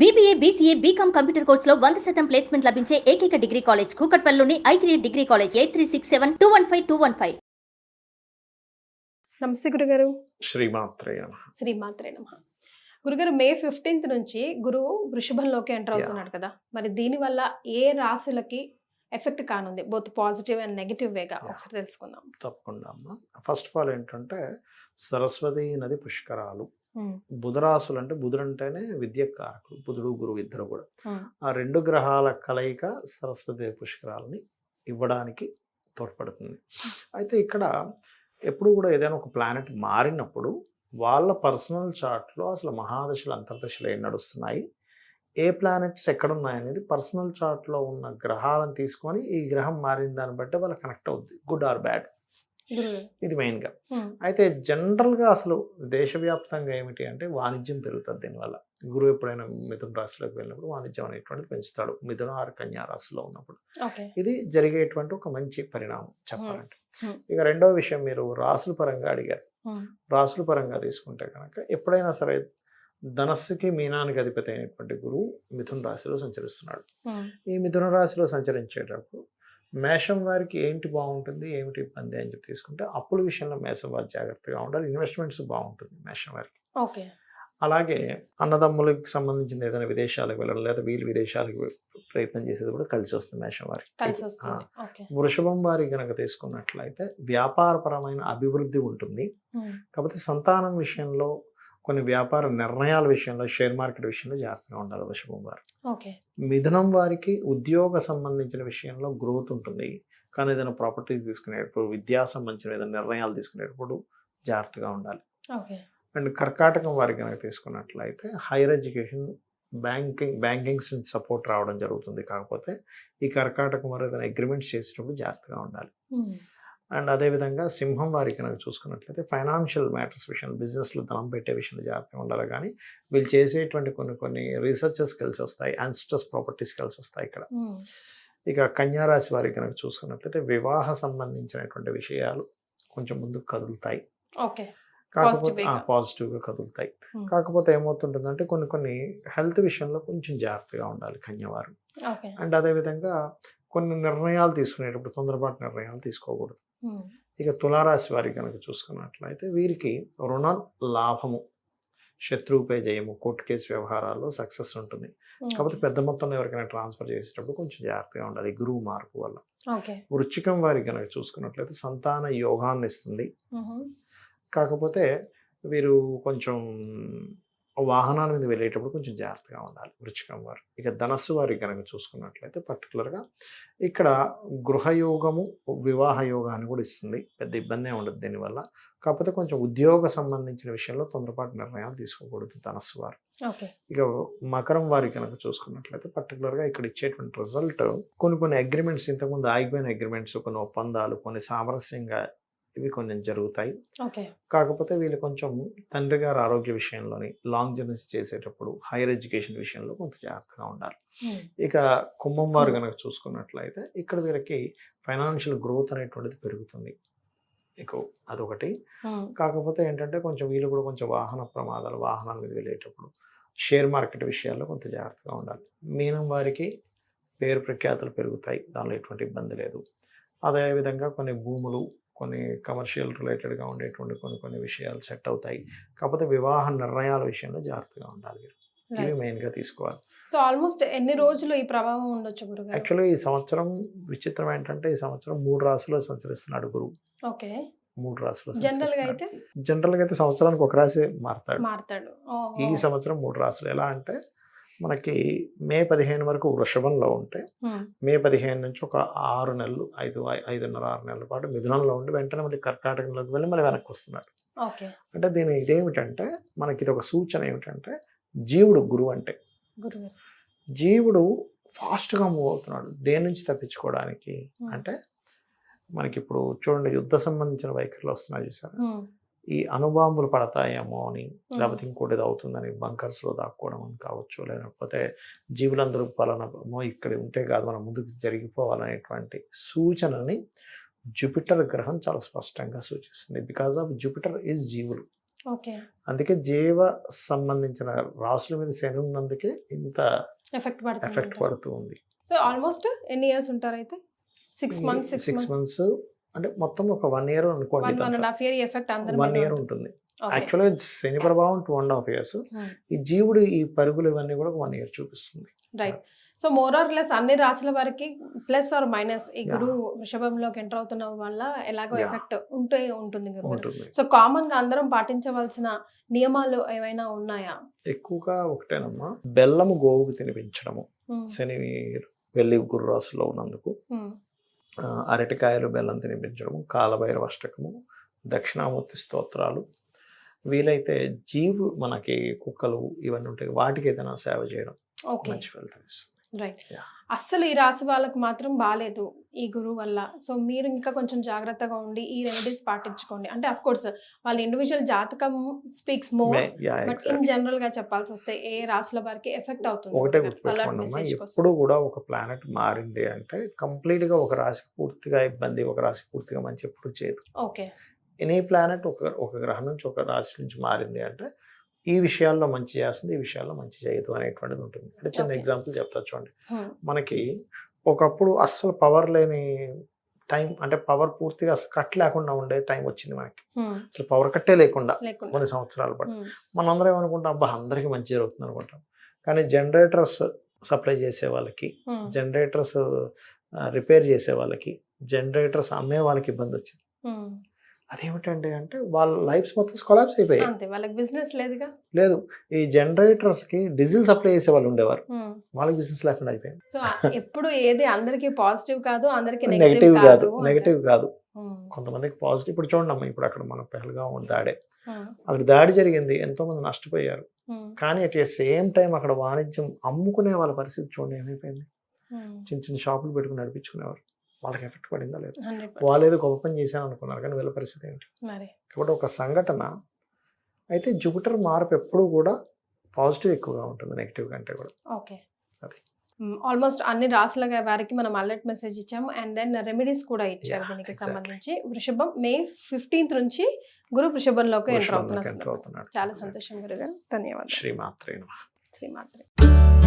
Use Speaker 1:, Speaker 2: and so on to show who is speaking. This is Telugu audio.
Speaker 1: బీబీఏ బీసీఏ బీకామ్ కంప్యూటర్ కోర్సులో వంద శాతం ప్లేస్మెంట్ లభించే ఏకైక degree college కూకట్పల్లిలోని I three degree college eight three six seven two one five two one five
Speaker 2: నమస్తే గురుగారు.
Speaker 3: శ్రీమాత్రే నమ.
Speaker 2: శ్రీమాత్రే నమ. గురుగారు మే ఫిఫ్టీన్త్ నుంచి గురువు వృషభంలోకి ఎంటర్. అవుతున్నాడు కదా. మరి దీని వల్ల ఏ రాశులకి ఎఫెక్ట్ కానుంది? బోత్ పాజిటివ్ అండ్ నెగిటివ్ వేగా. ఒకసారి తెలుసుకుందాం.
Speaker 3: తప్పకుండా అమ్మ. ఫస్ట్ ఆఫ్ ఆల్ ఏంటంటే సరస్వతి నది పుష్కరాలు. బుధరాశులు అంటే బుధుడు అంటేనే విద్యకారకుడు బుధుడు గురువు ఇద్దరు కూడా. ఆ! రెండు గ్రహాల కలయిక సరస్వతి పుష్కరాలని ఇవ్వడానికి తోడ్పడుతుంది. అయితే ఇక్కడ ఎప్పుడు కూడా ఏదైనా ఒక ప్లానెట్ మారినప్పుడు వాళ్ళ పర్సనల్ చార్ట్లో అసలు మహాదశలు అంతర్దశలు ఏం నడుస్తున్నాయి? ఏ ప్లానెట్స్ ఎక్కడ ఉన్నాయనేది పర్సనల్ చార్ట్లో ఉన్న గ్రహాలను తీసుకొని ఈ గ్రహం మారిన దాన్ని బట్టి వాళ్ళు కనెక్ట్ అవుద్ది గుడ్ ఆర్ బ్యాడ్ ఇది మెయిన్గా. అయితే జనరల్గా అసలు దేశవ్యాప్తంగా ఏమిటి అంటే వాణిజ్యం పెరుగుతుంది దీనివల్ల. గురువు ఎప్పుడైనా మిథున రాశిలోకి వెళ్ళినప్పుడు వాణిజ్యం అనేటువంటిది పెంచుతాడు. మిథున ఆరు కన్యా రాశిలో ఉన్నప్పుడు. ఇది జరిగేటువంటి ఒక మంచి పరిణామం చెప్పాలంటే. ఇక రెండో విషయం మీరు రాసుల పరంగా అడిగారు. రాసుల పరంగా తీసుకుంటే కనుక ఎప్పుడైనా సరే ధనస్సుకి మీనానికి అధిపతి అయినటువంటి గురువు మిథున రాశిలో సంచరిస్తున్నాడు. ఈ మిథున రాశిలో సంచరించేటప్పుడు మేషం వారికి ఏంటి బాగుంటుంది ఏమిటి ఇబ్బంది అని చెప్పి తీసుకుంటే అప్పుల విషయంలో మేషం వారు జాగ్రత్తగా ఉండాలి. ఇన్వెస్ట్మెంట్స్ బాగుంటుంది మేషం వారికి.
Speaker 2: ఓకే.
Speaker 3: అలాగే అన్నదమ్ములకు సంబంధించిన ఏదైనా విదేశాలకు వెళ్ళడం లేదా వీళ్ళు విదేశాలకు ప్రయత్నం చేసేది కూడా కలిసి వస్తుంది మేషం వారికి. వృషభం వారి కనుక తీసుకున్నట్లయితే వ్యాపారపరమైన అభివృద్ధి ఉంటుంది. కాకపోతే సంతానం విషయంలో కొన్ని వ్యాపార నిర్ణయాల విషయంలో షేర్ మార్కెట్ విషయంలో జాగ్రత్తగా ఉండాలి వృషభం వారు
Speaker 2: ఓకే.
Speaker 3: మిథునం వారికి ఉద్యోగ సంబంధించిన విషయంలో గ్రోత్ ఉంటుంది. కానీ ఏదైనా ప్రాపర్టీస్ తీసుకునేటప్పుడు విద్యా సంబంధించిన ఏదైనా నిర్ణయాలు తీసుకునేటప్పుడు జాగ్రత్తగా ఉండాలి. అండ్ కర్కాటకం వారికి కనుక తీసుకున్నట్లయితే higher education banking bankings support రావడం జరుగుతుంది. కాకపోతే ఈ కర్కాటకం వారు ఏదైనా అగ్రిమెంట్స్ చేసేటప్పుడు జాగ్రత్తగా ఉండాలి. అండ్ అదేవిధంగా సింహం వారికి కనుక చూసుకున్నట్లయితే ఫైనాన్షియల్ మ్యాటర్స్ విషయంలో బిజినెస్లో ధనం పెట్టే విషయంలో జాగ్రత్తగా ఉండాలి. కానీ వీళ్ళు చేసేటువంటి కొన్ని కొన్ని రీసెర్చెస్ కలిసి వస్తాయి. అన్స్టస్ ప్రాపర్టీస్ కలిసి వస్తాయి ఇక్కడ. ఇక కన్యారాశి వారికి కనుక చూసుకున్నట్లయితే వివాహ సంబంధించినటువంటి విషయాలు కొంచెం ముందుకు కదులుతాయి.
Speaker 2: ఓకే.
Speaker 3: కాకపోతే. పాజిటివ్గా కదులుతాయి. కాకపోతే ఏమవుతుంటుందంటే కొన్ని కొన్ని హెల్త్ విషయంలో కొంచెం జాగ్రత్తగా ఉండాలి కన్యవారు అండ్ అదేవిధంగా కొన్ని నిర్ణయాలు తీసుకునేటప్పుడు తొందరపాటు నిర్ణయాలు తీసుకోకూడదు. ఇక తులారాశి వారికి కనుక చూసుకున్నట్లయితే వీరికి రుణ లాభము శత్రువుపై జయము కోర్టు కేసు వ్యవహారాల్లో సక్సెస్ ఉంటుంది. కాకపోతే పెద్ద మొత్తంలో ఎవరికైనా ట్రాన్స్ఫర్ చేసేటప్పుడు కొంచెం జాగ్రత్తగా ఉండాలి గురువు మార్పు వల్ల. వృచ్చికం వారికి కనుక చూసుకున్నట్లయితే సంతాన యోగాన్ని ఇస్తుంది. కాకపోతే వీరు కొంచెం వాహనాల మీద వెళ్ళేటప్పుడు కొంచెం జాగ్రత్తగా ఉండాలి. వృచ్చికం వారు. ఇక ధనస్సు వారి కనుక చూసుకున్నట్లయితే పర్టికులర్గా ఇక్కడ గృహయోగము వివాహ యోగాన్ని కూడా ఇస్తుంది. పెద్ద ఇబ్బంది ఉండదు దీనివల్ల. కాకపోతే కొంచెం ఉద్యోగ సంబంధించిన విషయంలో తొందరపాటు నిర్ణయాలు తీసుకోకూడదు ధనస్సు వారు. ఇక మకరం వారి కనుక చూసుకున్నట్లయితే పర్టికులర్గా ఇక్కడ ఇచ్చేటువంటి రిజల్ట్ కొన్ని కొన్ని అగ్రిమెంట్స్ ఇంతకుముందు ఆగిపోయిన అగ్రిమెంట్స్ కొన్ని ఒప్పందాలు కొన్ని సామరస్యంగా ఇవి కొన్ని జరుగుతాయి. కాకపోతే వీళ్ళు కొంచెం తండ్రి గారి ఆరోగ్య విషయంలోని లాంగ్ జర్నీస్ చేసేటప్పుడు హైయర్ ఎడ్యుకేషన్ విషయంలో కొంత జాగ్రత్తగా ఉండాలి. ఇక కుంభం వారు కనుక చూసుకున్నట్లయితే ఇక్కడ వీళ్ళకి ఫైనాన్షియల్ గ్రోత్ అనేటువంటిది పెరుగుతుంది. ఇక అదొకటి. కాకపోతే ఏంటంటే కొంచెం వీళ్ళు కూడా కొంచెం వాహన ప్రమాదాలు వాహనాల మీద వెళ్ళేటప్పుడు షేర్ మార్కెట్ విషయాల్లో కొంత జాగ్రత్తగా ఉండాలి. మీనం వారికి పేరు ప్రఖ్యాతులు పెరుగుతాయి. దానిలో ఎటువంటి ఇబ్బంది లేదు. అదేవిధంగా కొన్ని భూములు కొన్ని కమర్షియల్ రిలేటెడ్గా ఉండేటువంటి కొన్ని కొన్ని విషయాలు సెట్ అవుతాయి. కాకపోతే వివాహ నిర్ణయాల విషయంలో జాగ్రత్తగా ఉండాలి ఇవి మెయిన్గా తీసుకోవాలి.
Speaker 2: సో ఆల్మోస్ట్ ఎన్ని రోజులు ఈ ప్రభావం ఉండొచ్చు గురుగారు?
Speaker 3: యాక్చువల్గా ఈ సంవత్సరం విచిత్రం ఏంటంటే ఈ సంవత్సరం మూడు రాశిలో సంచరిస్తున్నాడు గురువు.
Speaker 2: ఓకే.
Speaker 3: మూడు రాశిలో
Speaker 2: జనరల్గా అయితే?
Speaker 3: జనరల్గా అయితే సంవత్సరానికి ఒక రాశి మారుతాడు.
Speaker 2: మారుతాడు.
Speaker 3: ఈ సంవత్సరం మూడు రాశులు. ఎలా అంటే మనకి మే పదిహేను వరకు వృషభంలో ఉంటే మే పదిహేను నుంచి ఒక ఆరు నెలలు ఐదు ఐదున్నర ఆరు నెలల పాటు మిథునంలో ఉండి వెంటనే మళ్ళీ కర్కాటకంలోకి వెళ్ళి మళ్ళీ వెనక్కి వస్తున్నాడు
Speaker 2: ఓకే.
Speaker 3: అంటే దీని ఇదేమిటంటే మనకి ఇది ఒక సూచన ఏమిటంటే జీవుడు గురువు అంటే. జీవుడు ఫాస్ట్గా మూవ్ అవుతున్నాడు. దేని నుంచి తప్పించుకోవడానికి. అంటే మనకి ఇప్పుడు చూడండి యుద్ధ సంబంధించిన వైఖరిలో వస్తున్నాయి చూసారు? ఈ అణుబాంబులు పడతాయేమో అని లేకపోతే ఇంకోటి అవుతుందని బంకర్స్లో దాక్కోవడం అని కావచ్చు లేకపోతే జీవులందరూ పలానమో ఇక్కడ ఉంటే కాదు మనం ముందుకు జరిగిపోవాలనేటువంటి సూచనని జూపిటర్ గ్రహం చాలా స్పష్టంగా సూచిస్తుంది. బికాజ్ ఆఫ్ జూపిటర్ ఈజ్ జీవులు.
Speaker 2: ఓకే.
Speaker 3: అందుకే జీవ సంబంధించిన రాసుల మీద శని ఉన్నందుకే ఇంత
Speaker 2: ఎఫెక్ట్
Speaker 3: ఎఫెక్ట్
Speaker 2: పడుతుంది సో ఆల్మోస్ట్ ఎన్ని ఇయర్స్ ఉంటారు అయితే? సిక్స్ మంత్స్ సిక్స్ మంత్స్
Speaker 3: అంటే మొత్తం ఒక వన్ ఇయర్ అనుకోండి
Speaker 2: హాఫ్ ఇయర్ ఎఫెక్ట్ అందరి
Speaker 3: వన్ ఇయర్
Speaker 2: ఉంటుంది.
Speaker 3: యాక్చువల్గా శని ప్రభావం టూ అండ్ హాఫ్ ఇయర్స్. ఈ జీవుడు ఈ పరుగులు ఇవన్నీ కూడా వన్ ఇయర్ చూపిస్తుంది
Speaker 2: right so more or less అన్ని రాశుల వారికి ప్లస్ ఆర్ మైనస్ ఈ. గురువు వృషభంలోకి ఎంటర్ అవుతున్న వల్ల ఎలాగో. ఎఫెక్ట్ ఉంటే ఉంటుంది సో కామన్గా అందరం పాటించవలసిన నియమాలు ఏమైనా ఉన్నాయా
Speaker 3: ఎక్కువగా ఒకటేనమ్మా బెల్లము గోవుకు తినిపించడము
Speaker 2: Hmm.
Speaker 3: శని వెళ్ళి గుర్రాసులో ఉన్నందుకు
Speaker 2: Hmm.
Speaker 3: అరటికాయలు బెల్లం తినిపించడము కాలభైరవ అష్టకము దక్షిణామూర్తి స్తోత్రాలు. వీలైతే జీవు మనకి కుక్కలు ఇవన్నీ ఉంటాయి. వాటికి ఏదైనా సేవ చేయడం మంచి ఫలితం ఇస్తుంది.
Speaker 2: రైట్. అస్సలు ఈ రాశి వాళ్ళకి మాత్రం బాగాలేదు ఈ గురువు వల్ల. సో మీరు ఇంకా కొంచెం జాగ్రత్తగా ఉండి ఈ రెమెడీస్ పాటించుకోండి. అంటే అఫ్ కోర్స్ వాళ్ళ ఇండివిజువల్ జాతకం స్పీక్స్ మోర్ బట్. ఇన్ జనరల్గా చెప్పాల్సి వస్తే ఏ రాశుల వారికి ఎఫెక్ట్ అవుతుంది.
Speaker 3: ఒకటే. ఎప్పుడు కూడా ఒక ప్లానెట్ మారింది అంటే కంప్లీట్గా ఒక రాశి పూర్తిగా ఇబ్బంది ఒక రాశి పూర్తిగా మంచి ఎప్పుడు చేయదు
Speaker 2: ఓకే
Speaker 3: ఎనీ ప్లానెట్ ఒక ఒక గ్రహం నుంచి ఒక రాశి నుంచి మారింది అంటే ఈ విషయాల్లో మంచి చేస్తుంది ఈ విషయాల్లో మంచి చేయదు అనేటువంటిది ఉంటుంది అంటే చిన్న. ఎగ్జాంపుల్ చెప్తా చూడండి. మనకి ఒకప్పుడు అస్సలు పవర్ లేని టైం అంటే పవర్ పూర్తిగా అసలు కట్ లేకుండా ఉండే టైం వచ్చింది మనకి. అసలు పవర్ కట్టే లేకుండా కొన్ని సంవత్సరాలు
Speaker 2: Hmm.
Speaker 3: మనందరం ఏమనుకుంటాం అబ్బా అందరికీ మంచి జరుగుతుంది అనుకుంటాం కానీ జనరేటర్స్ సప్లై చేసే వాళ్ళకి. జనరేటర్స్ రిపేర్ చేసే వాళ్ళకి జనరేటర్స్ అమ్మే వాళ్ళకి ఇబ్బంది వచ్చింది అదేమిటంటే అంటే వాళ్ళ లైఫ్స్ మొత్తం కొలాప్స్ అయిపోయాయి
Speaker 2: అంతే వాళ్ళకి బిజినెస్ లేదుగా
Speaker 3: లేదు ఈ జనరేటర్స్కి డీజిల్ సప్లై చేసే వాళ్ళు ఉండేవారు. వాళ్ళకి బిజినెస్ లేకుండా అయిపోయింది
Speaker 2: సో ఎప్పుడు ఏది అందరికి పాజిటివ్ కాదు అందరికి
Speaker 3: నెగిటివ్ కాదు నెగిటివ్ కాదు. కొంతమందికి పాజిటివ్ ఇప్పుడు చూడండి అమ్మా ఇప్పుడు అక్కడ మన పెహల్గా దాడే. అక్కడ దాడి జరిగింది ఎంతో మంది నష్టపోయారు. కానీ అట్ సేమ్ టైం అక్కడ వాణిజ్యం అమ్ముకునే వాళ్ళ పరిస్థితి చూడండి ఏమైపోయింది. చిన్న చిన్న షాపులు పెట్టుకుని నడిపించుకునేవారు వాళ్ళకి ఎఫెక్ట్ పడిందా లేదు
Speaker 2: 100%.
Speaker 3: వాళ్ళు ఏదో గొప్ప పని చేశాను అనుకున్నారు కానీ వీళ్ళ పరిస్థితి ఏంటి
Speaker 2: మరి
Speaker 3: కాబట్టి ఒక సంఘటన అయితే జూపిటర్ మార్పు ఎప్పుడు కూడా పాజిటివ్ ఎక్కువగా ఉంటుంది నెగిటివ్ కంటే కూడా
Speaker 2: ఓకే
Speaker 3: అది.
Speaker 2: ఆల్మోస్ట్ అన్ని రాసుల వారికి మనం అలర్ట్ మెసేజ్ ఇచ్చాము అండ్ దెన్ రెమెడీస్ కూడా ఇచ్చారు దీనికి. సంబంధించి వృషభం మే ఫిఫ్టీన్త్ నుంచి గురు వృషభంలోకి ఎంటర్
Speaker 3: వృషభంలోకి
Speaker 2: అవుతున్న
Speaker 3: enter
Speaker 2: సందర్భం.
Speaker 3: అవుతున్నాడు.
Speaker 2: చాలా సంతోషం గురుగారు ధన్యవాదాలు
Speaker 3: శ్రీమాత్రే.
Speaker 2: శ్రీమాత్రి